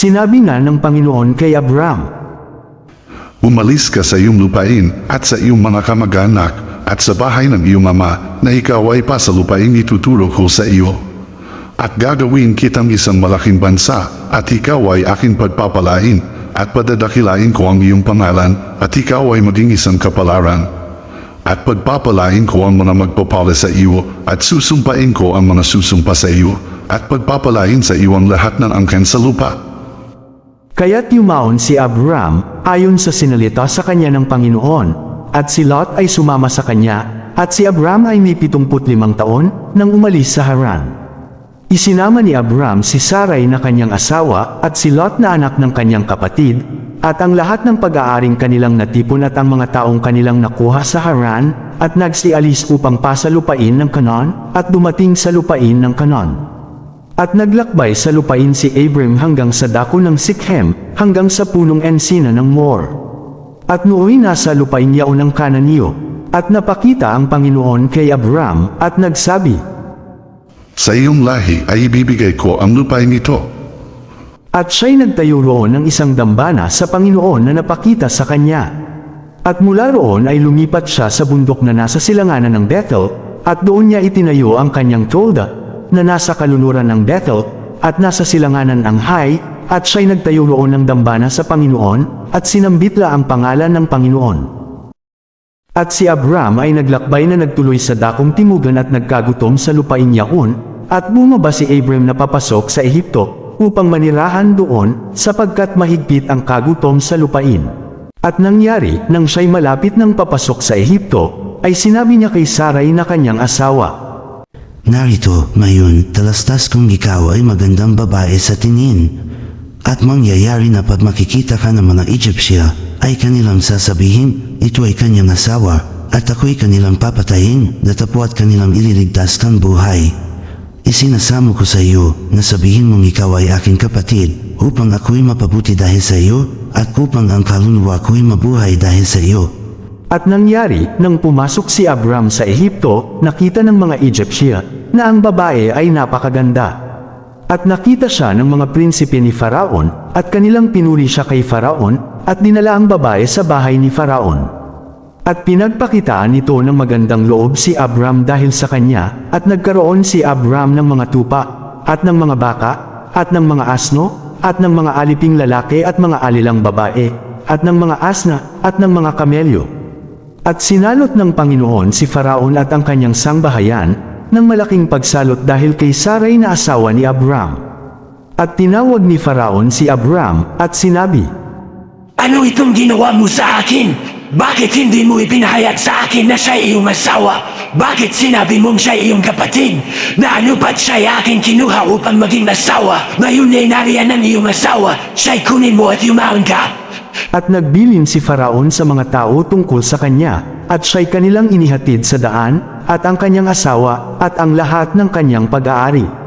Sinabi nga ng Panginoon kay Abram, Umalis ka sa iyong lupain at sa iyong mga kamag-anak at sa bahay ng iyong ama na ikaw ay pa sa lupain ituturo ko sa iyo. At gagawin kitang isang malaking bansa at ikaw ay aking pagpapalain at padadakilain ko ang iyong pangalan at ikaw ay maging isang kapalaran. At pagpapalain ko ang mga magpapala sa iyo at susumpain ko ang mga susumpa sa iyo at pagpapalain sa iyo ang lahat ng angkan sa lupa. Kaya't yumaon si Abram ayon sa sinalita sa kanya ng Panginoon, at si Lot ay sumama sa kanya, at si Abram ay may 75 taon nang umalis sa Haran. Isinama ni Abram si Sarai na kanyang asawa at si Lot na anak ng kanyang kapatid, at ang lahat ng pag-aaring kanilang natipon at ang mga taong kanilang nakuha sa Haran, at nagsialis upang pasalupain ng Kanon, at dumating sa lupain ng Kanon. At naglakbay sa lupain si Abram hanggang sa dako ng Sikhem, hanggang sa punong ensina ng Mor. At nooy nasa lupain yaon ng Kananiyo, at napakita ang Panginoon kay Abram, at nagsabi, Sa iyong lahi ay ibibigay ko ang lupain ito. At siya'y nagtayo roon ng isang dambana sa Panginoon na napakita sa kanya. At mula roon ay lumipat siya sa bundok na nasa silanganan ng Bethel, at doon niya itinayo ang kanyang tolda, na nasa kalunuran ng Bethel, at nasa silanganan ng Hai, at siya'y nagtayo roon ng dambana sa Panginoon, at sinambitla ang pangalan ng Panginoon. At si Abram ay naglakbay na nagtuloy sa dakong timugan at nagkagutom sa lupain yaon, at bumaba si Abram na papasok sa Ehipto, upang manirahan doon, sapagkat mahigpit ang kagutom sa lupain. At nangyari, nang siya'y malapit ng papasok sa Ehipto, ay sinabi niya kay Sarai na kanyang asawa, Narito, ngayon, talastas kong ikaw ay magandang babae sa tingin. At mangyayari na pag makikita ka ng mga Egyptia, ay kanilang sasabihin, ito ay kanyang asawa, at ako'y kanilang papatayin, datapwat kanilang ililigtas kang buhay. Isinasamo ko sa iyo, na sabihin mong ikaw ay aking kapatid, upang ako'y mapabuti dahil sa iyo, at upang ang kaluluwa ko'y mabuhay dahil sa iyo. At nangyari, nang pumasok si Abram sa Ehipto, nakita ng mga Egyptia, na ang babae ay napakaganda. At nakita siya ng mga prinsipe ni Faraon, at kanilang pinuri siya kay Faraon, at dinala ang babae sa bahay ni Faraon. At pinagpakitaan nito ng magandang loob si Abram dahil sa kanya, at nagkaroon si Abram ng mga tupa, at ng mga baka, at ng mga asno, at ng mga aliping lalaki at mga alilang babae, at ng mga asna, at ng mga kamelyo. At sinalot ng Panginoon si Faraon at ang kanyang sangbahayan, ng malaking pagsalot dahil kay Saray na asawa ni Abram. At tinawag ni Faraon si Abram, at sinabi, Ano itong ginawa mo sa akin? Bakit hindi mo ipinahayag sa akin na siya iyong asawa? Bakit sinabi mong siya iyong kapatid? Na ano ba't siya aking kinuha upang maging asawa? Ngayon ay nariyan ang iyong asawa. Siya'y kunin mo at yumaon ka. At nagbilin si Faraon sa mga tao tungkol sa kanya, at siya'y kanilang inihatid sa daan, at ang kanyang asawa, at ang lahat ng kanyang pag-aari.